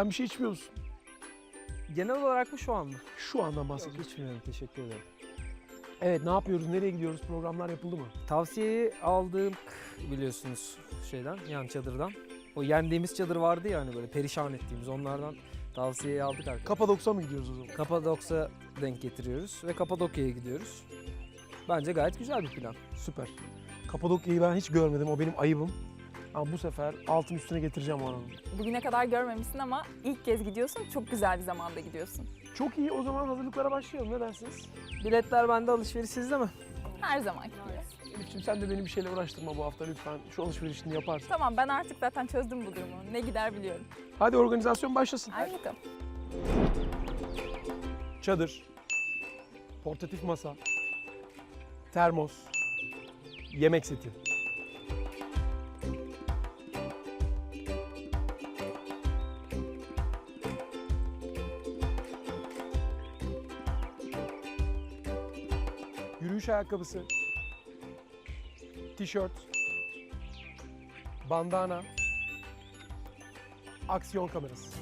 Sen bir şey içmiyor musun? Genel olarak mı şu an mı? Şu andan bahsediyorum. içmiyorum teşekkür ederim. Evet ne yapıyoruz? Nereye gidiyoruz? Programlar yapıldı mı? Tavsiyeyi aldım biliyorsunuz şeyden yan çadırdan. O yendiğimiz çadır vardı ya hani böyle perişan ettiğimiz onlardan tavsiyeyi aldık arkadaşlar. Kapadoksa mı gidiyoruz o zaman? Kapadokya denk getiriyoruz ve Kapadokya'ya gidiyoruz. Bence gayet güzel bir plan. Süper. Kapadokya'yı ben hiç görmedim. O benim ayıbım. Ama bu sefer altın üstüne getireceğim oranın. Bugüne kadar görmemişsin ama ilk kez gidiyorsun. Çok güzel bir zamanda gidiyorsun. Çok iyi. O zaman hazırlıklara başlayalım. Ne dersiniz? Biletler bende alışveriş sizde mi? Her zamanki gibi. Elif'ciğim sen de beni bir şeyle uğraştırma bu hafta lütfen. Şu alışverişini yaparsın. Tamam ben artık zaten çözdüm bu durumu. Ne gider biliyorum. Hadi organizasyon başlasın. Hadi bakalım. Çadır, portatif masa, termos, yemek seti. Ayakkabısı, tişört, bandana, aksiyon kamerası.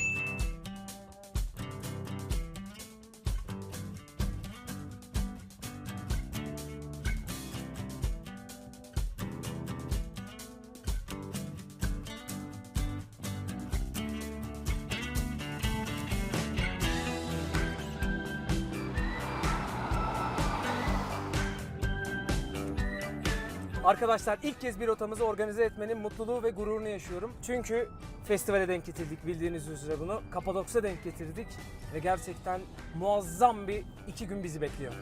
Arkadaşlar ilk kez bir rotamızı organize etmenin mutluluğu ve gururunu yaşıyorum. Çünkü festivale denk getirdik bildiğiniz üzere bunu. Kapadokya denk getirdik ve gerçekten muazzam bir iki gün bizi bekliyor.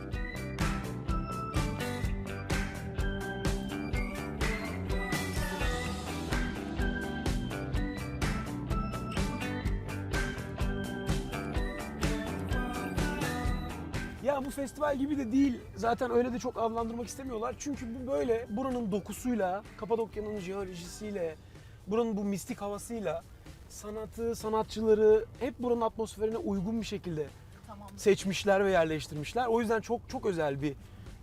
Ya bu festival gibi de değil. Zaten öyle de çok adlandırmak istemiyorlar. Çünkü bu böyle buranın dokusuyla, Kapadokya'nın jeolojisiyle, buranın bu mistik havasıyla sanatı, sanatçıları hep buranın atmosferine uygun bir şekilde Tamam. seçmişler ve yerleştirmişler. O yüzden çok çok özel bir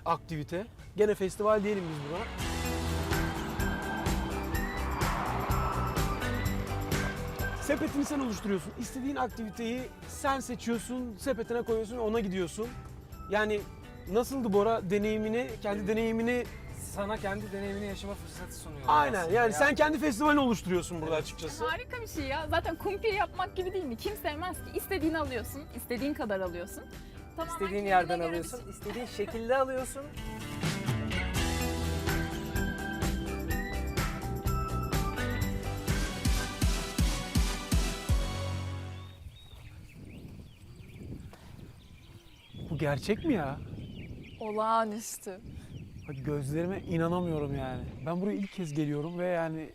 aktivite. Gene festival diyelim biz buna. Sepetini sen oluşturuyorsun. İstediğin aktiviteyi sen seçiyorsun, sepetine koyuyorsun ve ona gidiyorsun. Yani nasıldı Bora deneyimini, kendi deneyimini Sana kendi deneyimini yaşama fırsatı sunuyor. aynen yani ya. sen kendi festivalini oluşturuyorsun burada açıkçası. Harika bir şey ya. Zaten kumpir yapmak gibi değil mi? Kim sevmez ki? İstediğini alıyorsun. istediğin kadar alıyorsun. Tamamen İstediğin yerden alıyorsun, şey. istediğin şekilde alıyorsun. Gerçek mi ya? Olağanüstü. Bak gözlerime inanamıyorum yani. Ben buraya ilk kez geliyorum ve yani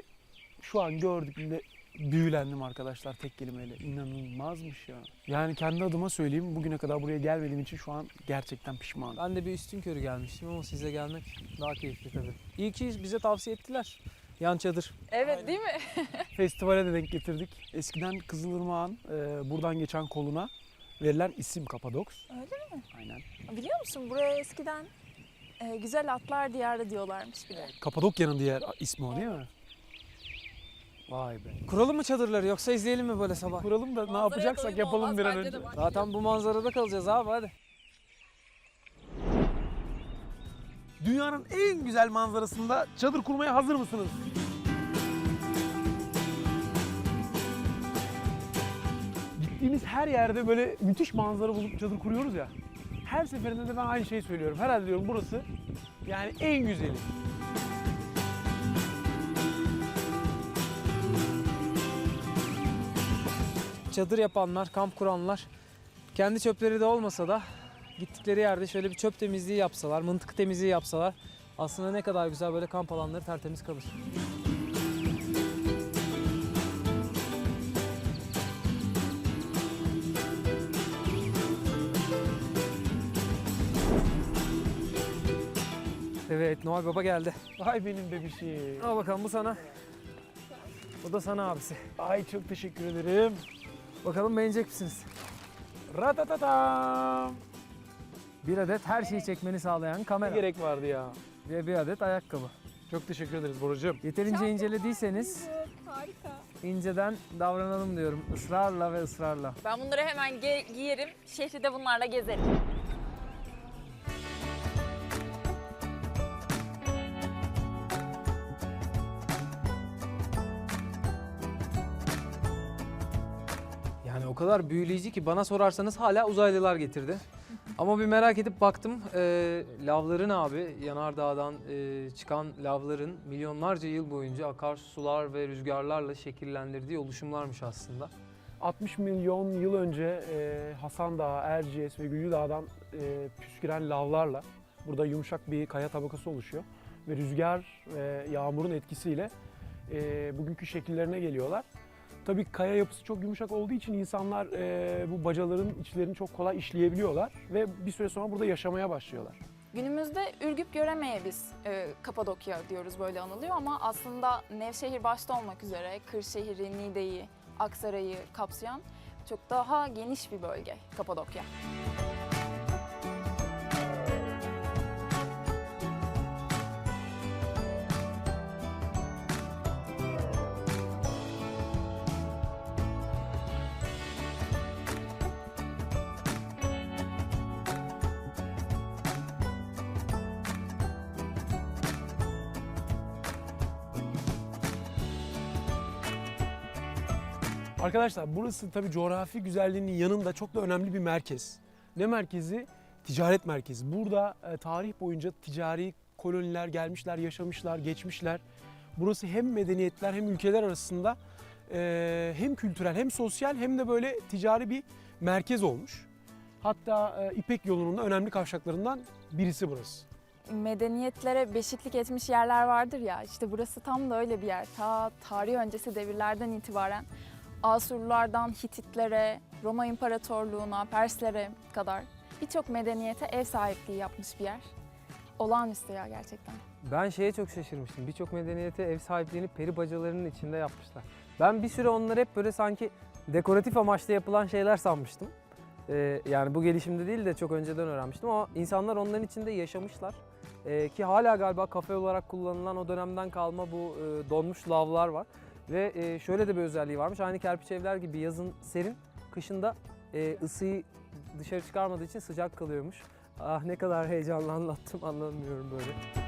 şu an gördüğümde büyülendim arkadaşlar tek kelimeyle. İnanılmazmış ya. Yani kendi adıma söyleyeyim bugüne kadar buraya gelmediğim için şu an gerçekten pişmanım. Ben de bir üstün körü gelmiştim ama size gelmek daha keyifli tabii. İyi ki bize tavsiye ettiler. Yan çadır. Evet değil mi? Festivale de denk getirdik. Eskiden Kızılırmak'ın e, buradan geçen koluna verilen isim Kapadoks. Öyle mi? Aynen. Biliyor musun buraya eskiden e, güzel atlar diyarı diyorlarmış bile. Kapadokya'nın diğer ismi o değil mi? Vay be. Kuralım mı çadırları yoksa izleyelim mi böyle sabah? Kuralım da ne Manzaraya yapacaksak doyum yapalım olmaz bir an bence önce. bak. Zaten bu manzarada kalacağız abi hadi. Dünyanın en güzel manzarasında çadır kurmaya hazır mısınız? Gittiğimiz her yerde böyle müthiş manzara bulup çadır kuruyoruz ya. Her seferinde de ben aynı şeyi söylüyorum. Herhalde diyorum burası yani en güzeli. Çadır yapanlar, kamp kuranlar kendi çöpleri de olmasa da gittikleri yerde şöyle bir çöp temizliği yapsalar, mıntık temizliği yapsalar aslında ne kadar güzel böyle kamp alanları tertemiz kalır. Evet Noel Baba geldi. Ay benim bebişim. Al bakalım bu sana. Bu da sana abisi. Ay çok teşekkür ederim. Bakalım beğenecek misiniz? Ratatatam. Bir adet her şeyi çekmeni sağlayan Ne kamera gerek vardı ya. ve bir adet ayakkabı. Çok teşekkür ederiz Boracığım. Yeterince incelediyseniz Harika. inceden davranalım diyorum. Israrla ve ısrarla. Ben bunları hemen ge- giyerim. Şehri de bunlarla gezerim. Kadar büyüleyici ki bana sorarsanız hala uzaylılar getirdi. Ama bir merak edip baktım. Ee, lavların abi, yanardağdan e, çıkan lavların milyonlarca yıl boyunca akarsular ve rüzgarlarla şekillendirdiği oluşumlarmış aslında. 60 milyon yıl önce e, Hasan Dağı, Erciyes ve Güllü Dağ'dan e, püsküren lavlarla burada yumuşak bir kaya tabakası oluşuyor. Ve rüzgar ve yağmurun etkisiyle e, bugünkü şekillerine geliyorlar. Tabii kaya yapısı çok yumuşak olduğu için insanlar e, bu bacaların içlerini çok kolay işleyebiliyorlar ve bir süre sonra burada yaşamaya başlıyorlar. Günümüzde Ürgüp Göreme'ye biz e, Kapadokya diyoruz böyle anılıyor ama aslında Nevşehir başta olmak üzere Kırşehir'i, Niğde'yi, Aksaray'ı kapsayan çok daha geniş bir bölge Kapadokya. Arkadaşlar burası tabii coğrafi güzelliğinin yanında çok da önemli bir merkez. Ne merkezi? Ticaret merkezi. Burada e, tarih boyunca ticari koloniler gelmişler, yaşamışlar, geçmişler. Burası hem medeniyetler hem ülkeler arasında e, hem kültürel hem sosyal hem de böyle ticari bir merkez olmuş. Hatta e, İpek yolunun da önemli kavşaklarından birisi burası. Medeniyetlere beşiklik etmiş yerler vardır ya işte burası tam da öyle bir yer. Ta tarih öncesi devirlerden itibaren Asurlulardan Hititlere, Roma İmparatorluğu'na, Perslere kadar birçok medeniyete ev sahipliği yapmış bir yer. Olağanüstü ya gerçekten. Ben şeye çok şaşırmıştım. Birçok medeniyete ev sahipliğini peri bacalarının içinde yapmışlar. Ben bir süre onları hep böyle sanki dekoratif amaçla yapılan şeyler sanmıştım. Ee, yani bu gelişimde değil de çok önceden öğrenmiştim ama insanlar onların içinde yaşamışlar. Ee, ki hala galiba kafe olarak kullanılan o dönemden kalma bu e, donmuş lavlar var. Ve e, şöyle de bir özelliği varmış. Aynı kerpiç evler gibi yazın serin, kışında e, ısıyı dışarı çıkarmadığı için sıcak kalıyormuş. Ah ne kadar heyecanlı anlattım anlamıyorum böyle.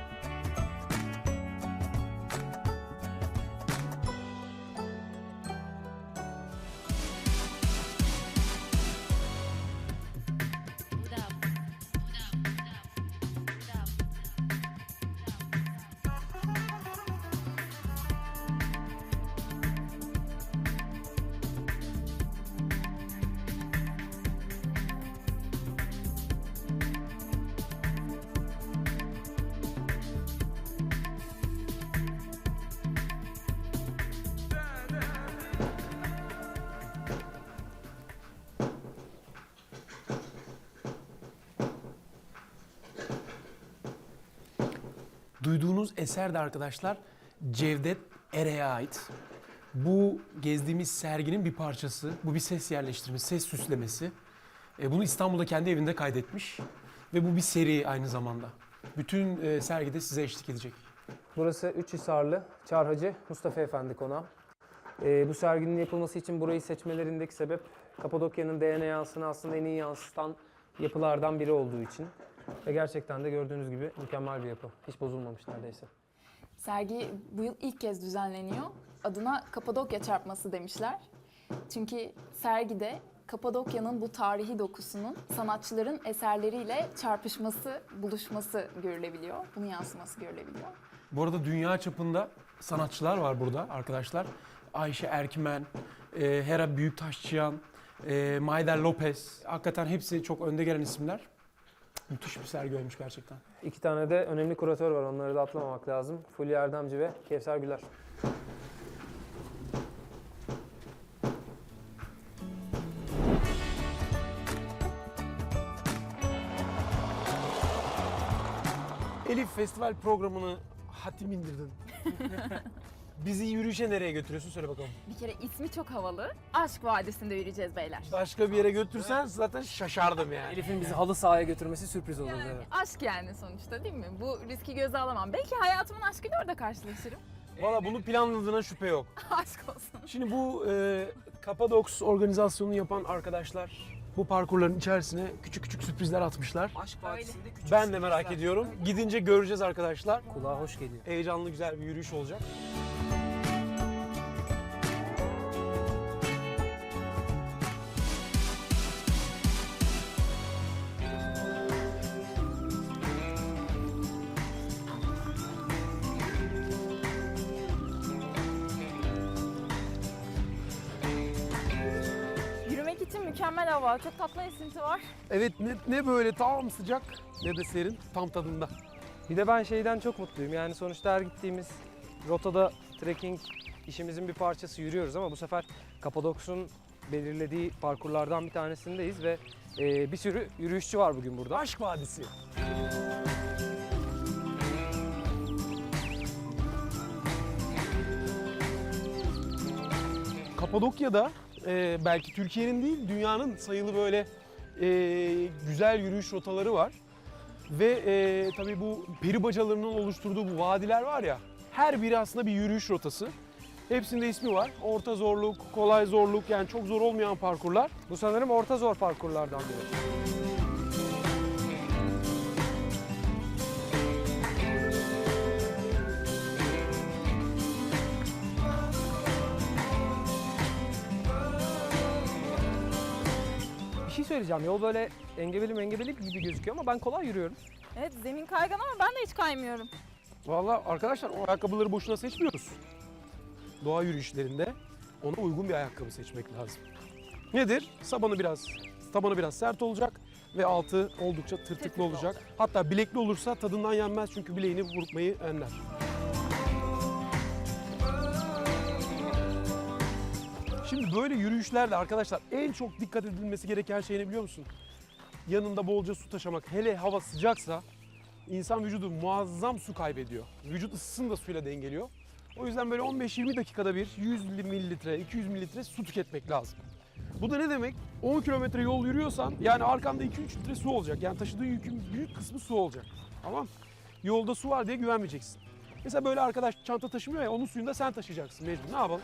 Duyduğunuz eser de arkadaşlar Cevdet Ere'ye ait. Bu gezdiğimiz serginin bir parçası. Bu bir ses yerleştirmesi, ses süslemesi. E, bunu İstanbul'da kendi evinde kaydetmiş. Ve bu bir seri aynı zamanda. Bütün e, sergide size eşlik edecek. Burası Üçhisarlı Çarhacı Mustafa Efendi Konağı. Ee, bu serginin yapılması için burayı seçmelerindeki sebep Kapadokya'nın DNA'sını aslında en iyi yansıtan yapılardan biri olduğu için. Ve gerçekten de gördüğünüz gibi mükemmel bir yapı. Hiç bozulmamış neredeyse. Sergi bu yıl ilk kez düzenleniyor. Adına Kapadokya çarpması demişler. Çünkü sergide Kapadokya'nın bu tarihi dokusunun sanatçıların eserleriyle çarpışması, buluşması görülebiliyor. Bunun yansıması görülebiliyor. Bu arada dünya çapında sanatçılar var burada arkadaşlar. Ayşe Erkmen, e, Hera Büyüktaşçıyan, e, Mayder Lopez. Hakikaten hepsi çok önde gelen isimler. Müthiş bir sergi olmuş gerçekten. İki tane de önemli kuratör var. Onları da atlamamak lazım. Fulya Erdemci ve Kevser Güler. Elif festival programını hatim indirdin. Bizi yürüyüşe nereye götürüyorsun söyle bakalım. Bir kere ismi çok havalı. Aşk Vadisi'nde yürüyeceğiz beyler. Başka bir yere götürsen zaten şaşardım yani. Elif'in bizi halı sahaya götürmesi sürpriz olurdu. Yani evet. aşk yani sonuçta değil mi? Bu riski göze alamam. Belki hayatımın aşkıyla orada karşılaşırım. Valla bunu planladığına şüphe yok. Aşk olsun. Şimdi bu e, Kapadoks organizasyonunu yapan arkadaşlar bu parkurların içerisine küçük küçük sürprizler atmışlar. Aşk Vadisi'nde küçük Ben de merak sürprizler. ediyorum. Gidince göreceğiz arkadaşlar. Kulağa hoş geliyor. Heyecanlı güzel bir yürüyüş olacak. Mükemmel hava. Çok tatlı esinti var. Evet ne, ne böyle tam sıcak ne de serin tam tadında. Bir de ben şeyden çok mutluyum. Yani sonuçta her gittiğimiz rotada trekking işimizin bir parçası yürüyoruz ama bu sefer Kapadoks'un belirlediği parkurlardan bir tanesindeyiz ve e, bir sürü yürüyüşçü var bugün burada. Aşk Vadisi. Kapadokya'da e, belki Türkiye'nin değil dünyanın sayılı böyle e, güzel yürüyüş rotaları var. Ve e, tabii bu peri bacalarının oluşturduğu bu vadiler var ya her biri aslında bir yürüyüş rotası. Hepsinde ismi var. Orta zorluk, kolay zorluk yani çok zor olmayan parkurlar. Bu sanırım orta zor parkurlardan biri. Söyleyeceğim. Yol böyle engebeli mengebeli gibi gözüküyor ama ben kolay yürüyorum. Evet zemin kaygan ama ben de hiç kaymıyorum. Vallahi arkadaşlar o ayakkabıları boşuna seçmiyoruz. Doğa yürüyüşlerinde ona uygun bir ayakkabı seçmek lazım. Nedir? Sabanı biraz, tabanı biraz sert olacak ve altı oldukça tırtıklı olacak. Hatta bilekli olursa tadından yenmez çünkü bileğini vurmayı enler. Şimdi böyle yürüyüşlerde arkadaşlar en çok dikkat edilmesi gereken şey ne biliyor musun? Yanında bolca su taşımak. Hele hava sıcaksa insan vücudu muazzam su kaybediyor. Vücut ısısını da suyla dengeliyor. O yüzden böyle 15-20 dakikada bir 100 mililitre, 200 mililitre su tüketmek lazım. Bu da ne demek? 10 kilometre yol yürüyorsan yani arkanda 2-3 litre su olacak. Yani taşıdığın yükün büyük kısmı su olacak. Tamam Yolda su var diye güvenmeyeceksin. Mesela böyle arkadaş çanta taşımıyor ya onun suyunu da sen taşıyacaksın mecbur. Ne yapalım?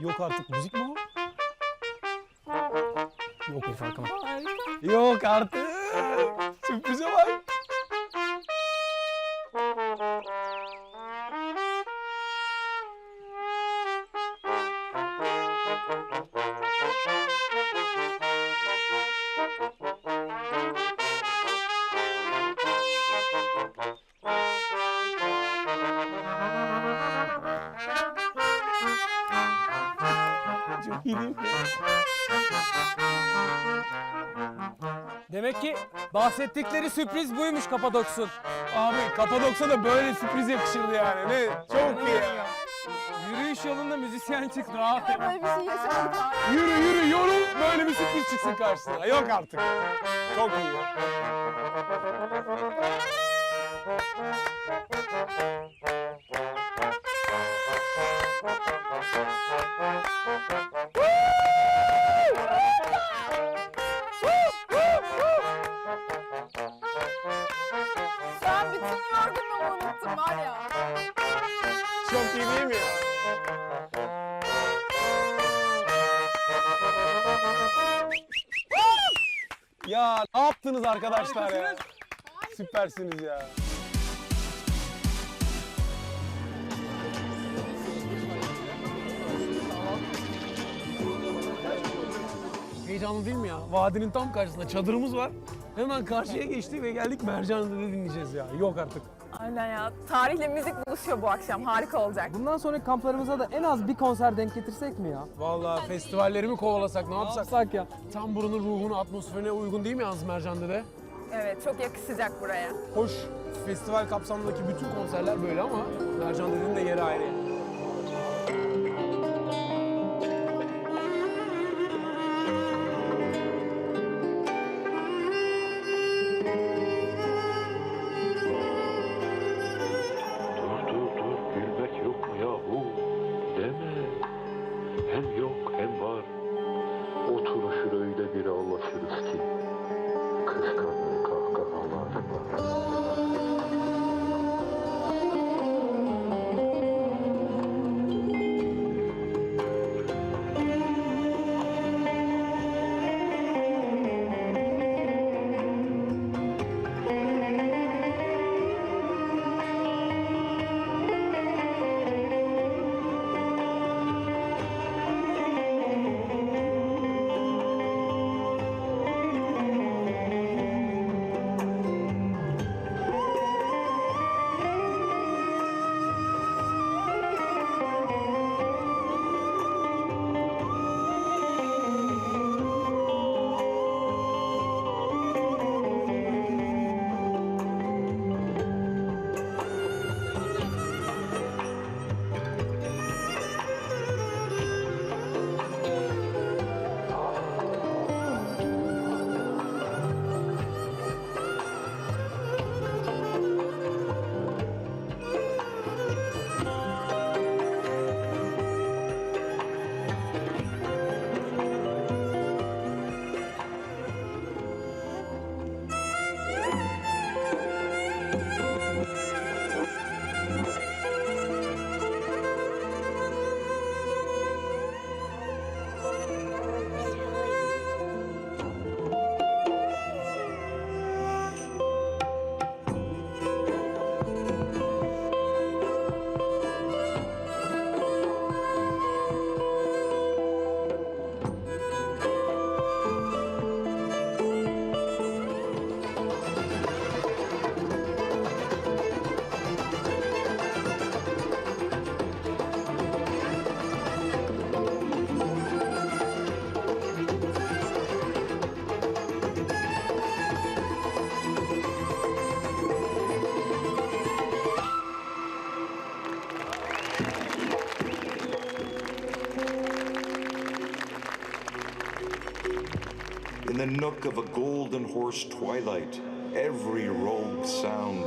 Yok artık müzik mi o? Yok o farkı var. Harika. Yok artık. Sürprize bak. Demek ki bahsettikleri sürpriz buymuş Kapadoks'un. Abi Kapadoksa da böyle sürpriz yakışırdı yani. Ne? Çok iyi ya. Yürüyüş yolunda müzisyen çıktı abi. Böyle bir şey yaşamadık abi. Yürü yürü böyle bir sürpriz çıksın karşısına. Yok artık. Çok iyi ya. Yaptınız arkadaşlar ya? Süpersiniz ya. Heyecanlı değil mi ya? Vadinin tam karşısında çadırımız var. Hemen karşıya geçti ve geldik Mercan'da dinleyeceğiz ya. Yok artık. Aynen ya. Tarihle müzik buluşuyor bu akşam. Harika olacak. Bundan sonraki kamplarımıza da en az bir konser denk getirsek mi ya? Vallahi festivalleri mi kovalasak ne yapsak? Yapsak ya. Tam buranın ruhuna, atmosferine uygun değil mi yalnız Mercan'da de? Evet çok yakışacak buraya. Hoş festival kapsamındaki bütün konserler böyle ama Mercan dediğin de yeri ayrı. Nook of a golden horse twilight, every rogue sound,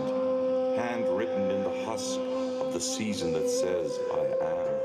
handwritten in the husk of the season that says I am.